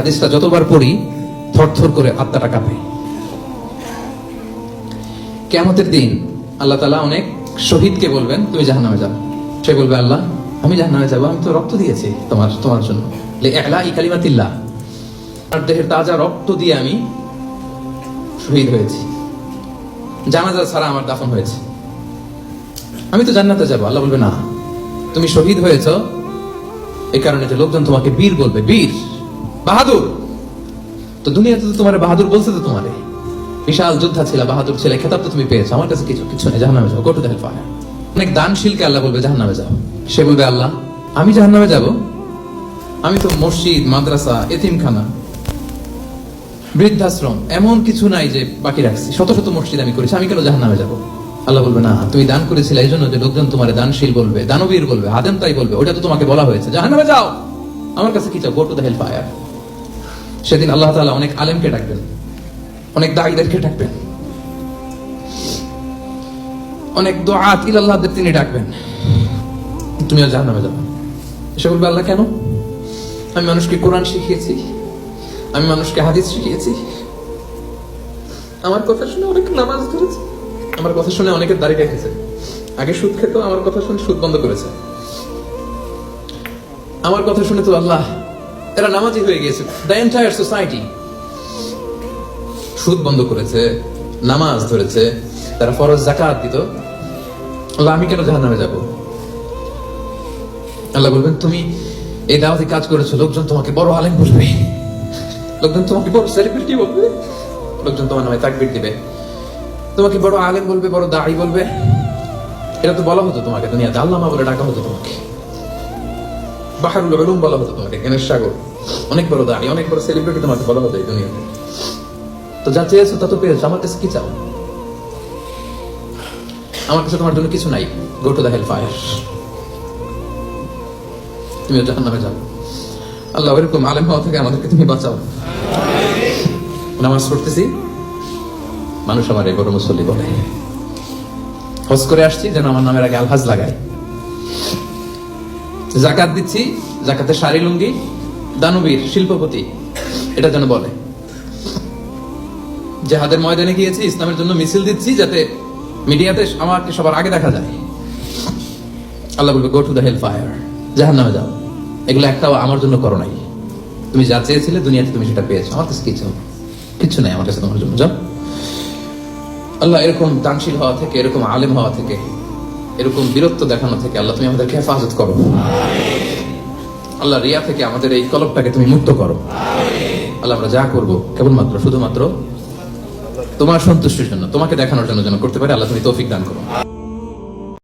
হাদিসটা যতবার পড়ি, থরথর করে আত্মাটা কাঁপে। কেমতের দিন আল্লাহ তালা অনেক শহীদকে বলবেন, তুমি জাহান্নামে যাও। সে বলবে, আল্লাহ, আমি জাহান্নামে যাব, আমি তো রক্ত দিয়েছি তোমার তোমার জন্য। লে ই কালিমাতিল্লাহ। আর দেহের তাজা রক্ত দিয়ে আমি শহীদ হয়েছি। জানাজা ছাড়া আমার দাফন হয়েছে। আমি তো জান্নাতে যাব। আল্লাহ বলবে, না, তুমি শহীদ হয়েছ। এই কারণে যে লোকজন তোমাকে বীর বলবে, বীর। বাহাদুর! তো দুনিয়াতে তো তোমার বাহাদুর বলছে তো তোমারে। বিশাল যোদ্ধা ছিল, বাহাদুর ছেলে, খেতাব তো তুমি পেয়েছ, আমার কাছে কিছু কিছু নেই, জাহান্নামে যাও গোটু দেখে ফায়ার অনেক দানশীলকে আল্লাহ বলবে, জাহান্নামে যাও। সে বলবে, আল্লাহ, আমি জাহান্নামে যাব? আমি তো মসজিদ, মাদ্রাসা, এতিমখানা, বৃদ্ধাশ্রম, এমন কিছু নাই যে বাকি রাখছি। শত শত মসজিদ আমি করেছি, আমি কেন জাহান্নামে যাব? আল্লাহ বলবে, না, তুমি দান করেছিলে এই জন্য যে লোকজন তোমার দানশীল বলবে, দানবীর বলবে আদেম তাই বলবে, ওটা তো তোমাকে বলা হয়েছে। জাহান্নামে যাও! আমার কাছে কি চাও? Go to the hell fire সেদিন আল্লাহ তালা অনেক আলেমকে ডাকবেন, অনেক দায়ীদেরকে ডাকবেন, অনেক দোয়াত আল্লাহদের তিনি ডাকবেন। তুমিও জাহান্নামে যাবে সে বলবে, আল্লাহ কেন? আমি মানুষকে কোরআন শিখিয়েছি, আমি মানুষকে হাদিস শিখিয়েছি। আমার কথা শুনে অনেক নামাজ ধরেছে, আমার কথা শুনে অনেকের দাড়ি রেখেছে আগে সুদ খেত, আমার কথা শুনে সুদ বন্ধ করেছে। আমার কথা শুনে তো আল্লাহ এরা নামাজি হয়ে গিয়েছে। দ্য এন্টায়ার সোসাইটি সুদ বন্ধ করেছে, নামাজ ধরেছে, তারা ফরজ জাকাত দিত। আমি কেন জাহান্নামে যাব? আল্লাহ বলবেন, তুমি এই দাওয়াতি কাজ করেছ, লোকজন তোমাকে বড় আলেম বলবে। লোকজন তোমাকে বড় সেলিব্রিটি বলবে। লোকজন তোমার নামে তাকবির দিবে। তোমাকে বড় আলেম বলবে, বড় দাড়ি বলবে। এটা তো বলা হতো তোমাকে, দুনিয়াতে আল্লামা বলে ডাকা হতো তোমাকে। বাহারুল উলুম বলা হতো তোমাকে সাগর। অনেক বড় দাড়ি, অনেক বড় সেলিব্রিটি তোমাকে বলা হতো এই দুনিয়াতে তো যা চেয়েছো তা তো পেয়েছ, আমার কাছে কি চাও? আমার কাছে তোমার জন্য কিছু নাই গো টু দ্য ফায়ার তুমি জাহান নামে যাও। আল্লাহ এরকম আলেম হওয়া থেকে আমাদেরকে তুমি বাঁচাও। নামাজ পড়তেছি, মানুষ আমার এই বড় মুসল্লি বলে। হজ করে আসছি, যেন আমার নামের আগে আলহাজ লাগায়। জাকাত দিচ্ছি জাকাতে শাড়ি, লুঙ্গি, দানবীর, শিল্পপতি, এটা যেন বলে। জেহাদের ময়দানে গিয়েছি, ইসলামের জন্য মিছিল দিচ্ছি যাতে মিডিয়াতে আমাকে সবার আগে দেখা যায়। আল্লাহ বলবে go to the hell fire জাহান নামে যাও। এগুলো একটাও আমার জন্য করো নাই। তুমি যা চেয়েছিলে দুনিয়াতে তুমি সেটা পেয়েছ। আমার কাছে কিছু কিচ্ছু নাই আমার কাছে তোমার জন্য। যাও। আল্লাহ এরকম দানশীল হওয়া থেকে, এরকম আলেম হওয়া থেকে এরকম বীরত্ব দেখানো থেকে আল্লাহ তুমি আমাদেরকে হেফাজত করো। আল্লাহ রিয়া থেকে আমাদের এই কলপটাকে তুমি মুক্ত করো। আল্লাহ, আমরা যা করব, কেবলমাত্র, শুধুমাত্র তোমার সন্তুষ্টির জন্য, তোমাকে দেখানোর জন্য যেন করতে পারে, আল্লাহ তুমি তৌফিক দান করো।